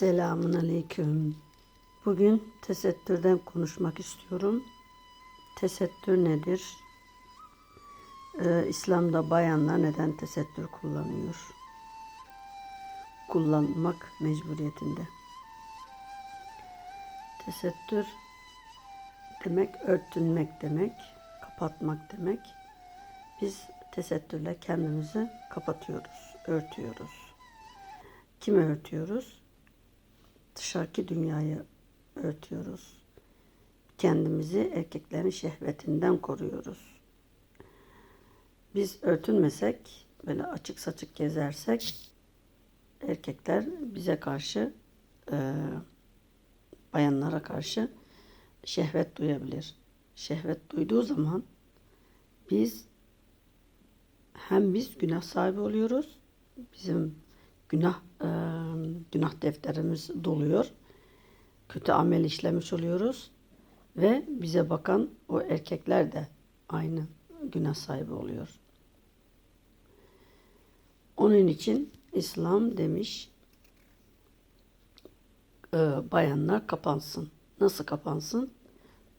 Selamun Aleyküm. Bugün tesettürden konuşmak istiyorum. Tesettür nedir? Ee, İslam'da bayanlar neden tesettür kullanıyor? Kullanmak mecburiyetinde. Tesettür demek örtünmek demek, kapatmak demek. Biz tesettürle kendimizi kapatıyoruz, örtüyoruz. Kimi örtüyoruz? Dışarıki dünyayı örtüyoruz. Kendimizi erkeklerin şehvetinden koruyoruz. Biz örtünmesek, böyle açık saçık gezersek erkekler bize karşı, e, bayanlara karşı şehvet duyabilir. Şehvet duyduğu zaman biz hem biz günah sahibi oluyoruz, bizim günah e, günah defterimiz doluyor. Kötü amel işlemiş oluyoruz ve bize bakan o erkekler de aynı günah sahibi oluyor. Onun için İslam demiş e, bayanlar kapansın. Nasıl kapansın?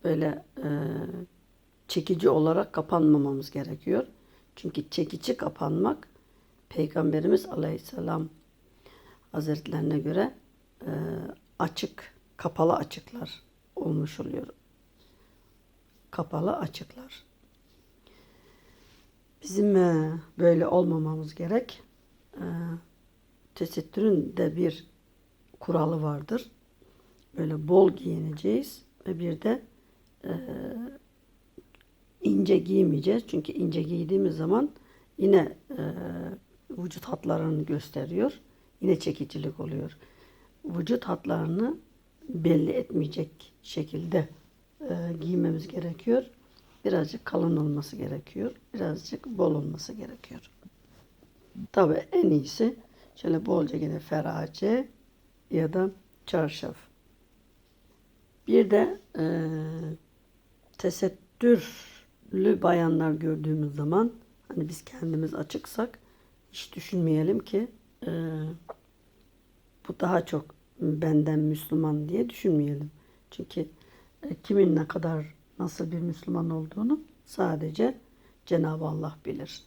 Böyle e, çekici olarak kapanmamamız gerekiyor. Çünkü çekici kapanmak Peygamberimiz Aleyhisselam Hazretlerine göre e, açık, kapalı açıklar olmuş oluyor. Kapalı açıklar. Bizim e, böyle olmamamız gerek. E, tesettürün de bir kuralı vardır. Böyle bol giyineceğiz ve bir de ince giymeyeceğiz. Çünkü ince giydiğimiz zaman yine e, vücut hatlarını gösteriyor. Yine çekicilik oluyor. Vücut hatlarını belli etmeyecek şekilde e, giymemiz gerekiyor. Birazcık kalın olması gerekiyor. Birazcık bol olması gerekiyor. Tabi en iyisi şöyle bolca yine ferace ya da çarşaf. Bir de e, tesettürlü bayanlar gördüğümüz zaman hani biz kendimiz açıksak hiç düşünmeyelim ki e, bu daha çok benden Müslüman diye düşünmeyelim. Çünkü e, kimin ne kadar nasıl bir Müslüman olduğunu sadece Cenab-ı Allah bilir.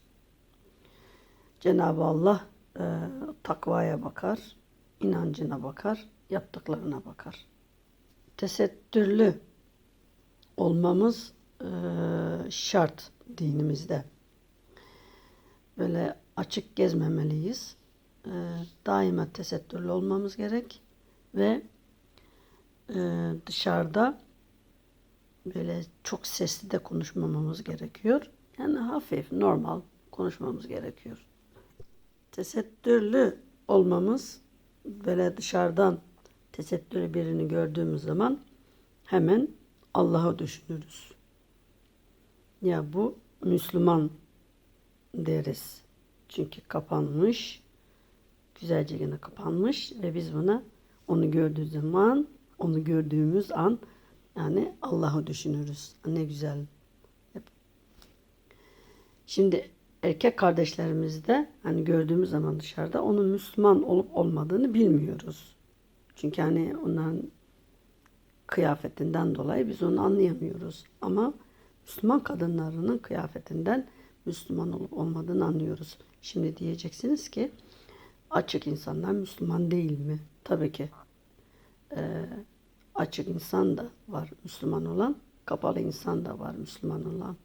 Cenab-ı Allah e, takvaya bakar, inancına bakar, yaptıklarına bakar. Tesettürlü olmamız e, şart dinimizde. Böyle açık gezmemeliyiz. E, daima tesettürlü olmamız gerek ve e, dışarıda böyle çok sesli de konuşmamamız gerekiyor. Yani hafif, normal konuşmamız gerekiyor. Tesettürlü olmamız böyle dışarıdan tesettürlü birini gördüğümüz zaman hemen Allah'ı düşünürüz. Ya bu Müslüman deriz. Çünkü kapanmış, güzelce yine kapanmış ve biz buna onu gördüğü zaman, onu gördüğümüz an yani Allah'ı düşünürüz. Ne güzel. Şimdi erkek kardeşlerimiz de hani gördüğümüz zaman dışarıda onun Müslüman olup olmadığını bilmiyoruz. Çünkü hani onların kıyafetinden dolayı biz onu anlayamıyoruz. Ama Müslüman kadınlarının kıyafetinden Müslüman olup olmadığını anlıyoruz. Şimdi diyeceksiniz ki açık insanlar Müslüman değil mi? Tabii ki. Ee, açık insan da var Müslüman olan, kapalı insan da var Müslüman olan.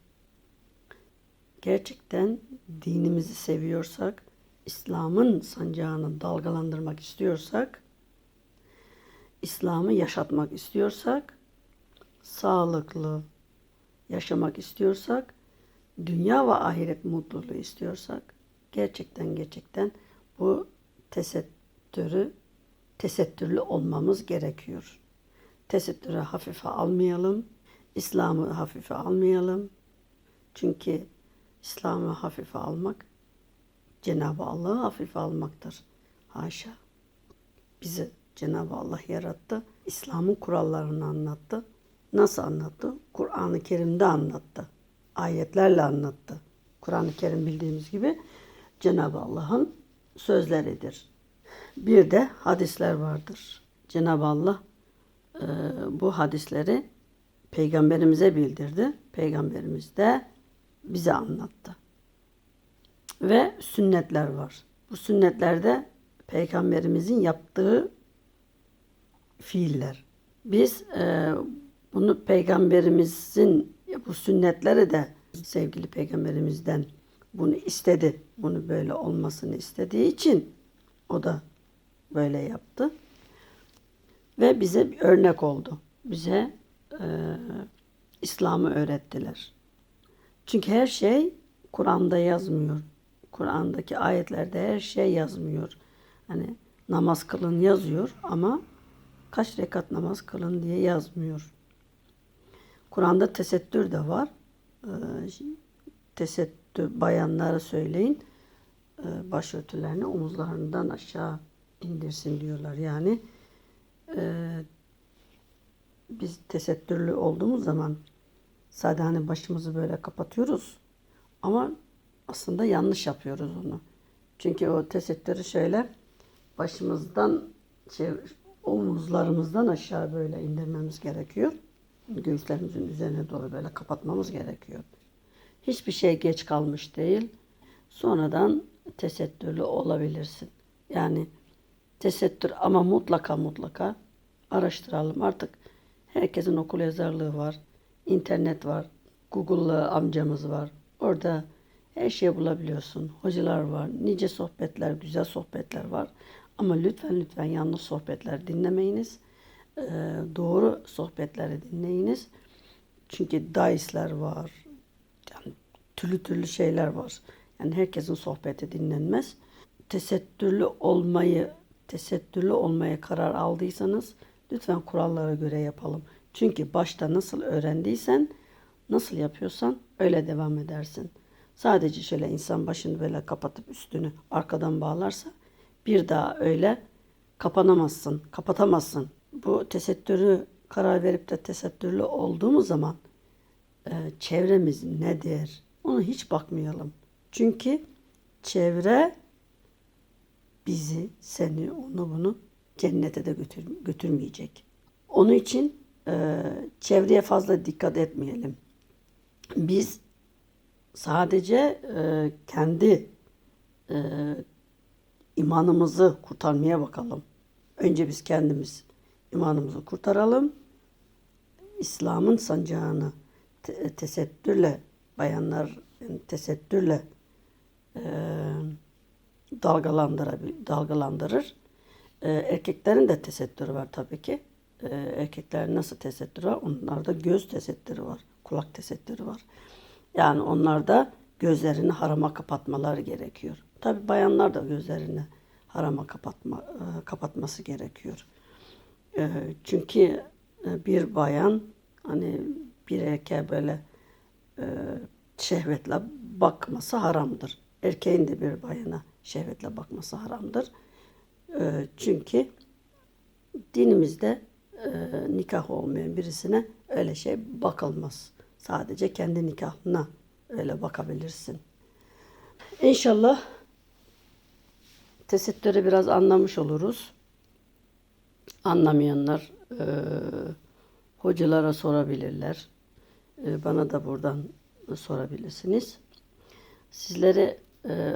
Gerçekten dinimizi seviyorsak, İslam'ın sancağını dalgalandırmak istiyorsak, İslam'ı yaşatmak istiyorsak, sağlıklı yaşamak istiyorsak, dünya ve ahiret mutluluğu istiyorsak, gerçekten gerçekten bu tesettürü, tesettürlü olmamız gerekiyor. Tesettürü hafife almayalım, İslam'ı hafife almayalım. Çünkü İslam'ı hafife almak, Cenab-ı Allah'ı hafife almaktır. Haşa. Bizi Cenab-ı Allah yarattı. İslam'ın kurallarını anlattı. Nasıl anlattı? Kur'an-ı Kerim'de anlattı. Ayetlerle anlattı. Kur'an-ı Kerim bildiğimiz gibi Cenab-ı Allah'ın sözleridir. Bir de hadisler vardır. Cenab-ı Allah e, bu hadisleri peygamberimize bildirdi. Peygamberimiz de bize anlattı. Ve sünnetler var. Bu sünnetlerde peygamberimizin yaptığı fiiller. Biz e, bunu peygamberimizin bu sünnetleri de sevgili peygamberimizden bunu istedi. Bunu böyle olmasını istediği için o da böyle yaptı. Ve bize bir örnek oldu. Bize e, İslam'ı öğrettiler. Çünkü her şey Kur'an'da yazmıyor. Kur'an'daki ayetlerde her şey yazmıyor. Hani namaz kılın yazıyor ama kaç rekat namaz kılın diye yazmıyor. Kur'an'da tesettür de var. Ee, bayanlara söyleyin e, başörtülerini omuzlarından aşağı indirsin diyorlar. Yani e, biz tesettürlü olduğumuz zaman sadece hani başımızı böyle kapatıyoruz ama aslında yanlış yapıyoruz onu. Çünkü o tesettürü şöyle başımızdan şey, omuzlarımızdan aşağı böyle indirmemiz gerekiyor. Göğüslerimizin üzerine doğru böyle kapatmamız gerekiyor. Hiçbir şey geç kalmış değil. Sonradan tesettürlü olabilirsin. Yani tesettür ama mutlaka mutlaka araştıralım. Artık herkesin okul yazarlığı var. internet var. Google'lı amcamız var. Orada her şeyi bulabiliyorsun. Hocalar var. Nice sohbetler, güzel sohbetler var. Ama lütfen lütfen yanlış sohbetler dinlemeyiniz. Ee, doğru sohbetleri dinleyiniz. Çünkü daisler var. Türlü türlü şeyler var. Yani herkesin sohbeti dinlenmez. Tesettürlü olmayı, tesettürlü olmaya karar aldıysanız lütfen kurallara göre yapalım. Çünkü başta nasıl öğrendiysen, nasıl yapıyorsan öyle devam edersin. Sadece şöyle insan başını böyle kapatıp üstünü arkadan bağlarsa bir daha öyle kapanamazsın, kapatamazsın. Bu tesettürü karar verip de tesettürlü olduğumuz zaman e, çevremiz nedir? Onu hiç bakmayalım. Çünkü çevre bizi, seni, onu bunu cennete de götür, götürmeyecek. Onun için e, çevreye fazla dikkat etmeyelim. Biz sadece e, kendi e, imanımızı kurtarmaya bakalım. Önce biz kendimiz imanımızı kurtaralım. İslam'ın sancağını te- tesettürle bayanlar tesettürle e, dalgalandırır. E, erkeklerin de tesettürü var tabii ki. E, erkeklerin nasıl tesettürü var? Onlarda göz tesettürü var, kulak tesettürü var. Yani onlar da gözlerini harama kapatmaları gerekiyor. Tabii bayanlar da gözlerini harama kapatma, e, kapatması gerekiyor. E, çünkü bir bayan hani bir erkeğe böyle şehvetle bakması haramdır. Erkeğin de bir bayana şehvetle bakması haramdır. E, çünkü dinimizde e, nikah olmayan birisine öyle şey bakılmaz. Sadece kendi nikahına öyle bakabilirsin. İnşallah tesettürü biraz anlamış oluruz. Anlamayanlar e, hocalara sorabilirler. E, bana da buradan sorabilirsiniz. Sizlere e,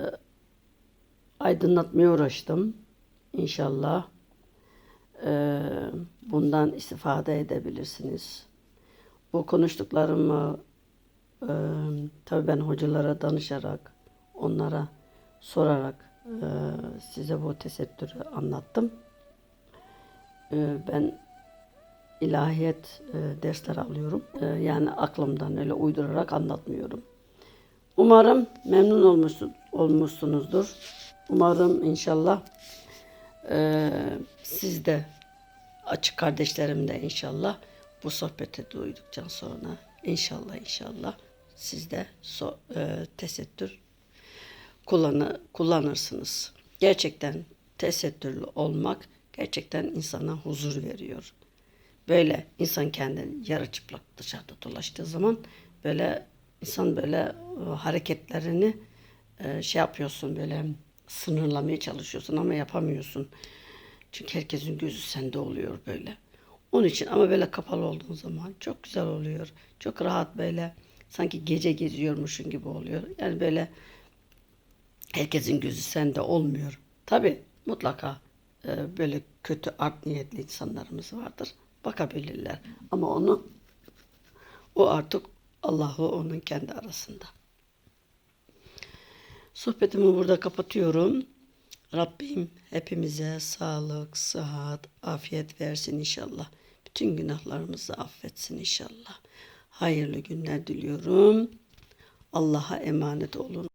aydınlatmaya uğraştım. İnşallah e, bundan istifade edebilirsiniz. Bu konuştuklarımı e, tabii ben hocalara danışarak, onlara sorarak e, size bu tesettürü anlattım. E, ben ilahiyat e, dersler alıyorum. E, yani aklımdan öyle uydurarak anlatmıyorum. Umarım memnun olmuşsun, olmuşsunuzdur. Umarım inşallah e, siz de açık kardeşlerim de inşallah bu sohbeti duyduktan sonra inşallah inşallah siz de so, e, tesettür kullanı, kullanırsınız. Gerçekten tesettürlü olmak gerçekten insana huzur veriyor. Böyle insan kendini yarı çıplak dışarıda dolaştığı zaman böyle insan böyle e, hareketlerini e, şey yapıyorsun böyle sınırlamaya çalışıyorsun ama yapamıyorsun. Çünkü herkesin gözü sende oluyor böyle. Onun için ama böyle kapalı olduğun zaman çok güzel oluyor. Çok rahat böyle sanki gece geziyormuşsun gibi oluyor. Yani böyle herkesin gözü sende olmuyor. Tabi mutlaka e, böyle kötü art niyetli insanlarımız vardır. Bakabilirler. Ama onu o artık Allah'ı onun kendi arasında. Sohbetimi burada kapatıyorum. Rabbim hepimize sağlık, sıhhat, afiyet versin inşallah. Bütün günahlarımızı affetsin inşallah. Hayırlı günler diliyorum. Allah'a emanet olun.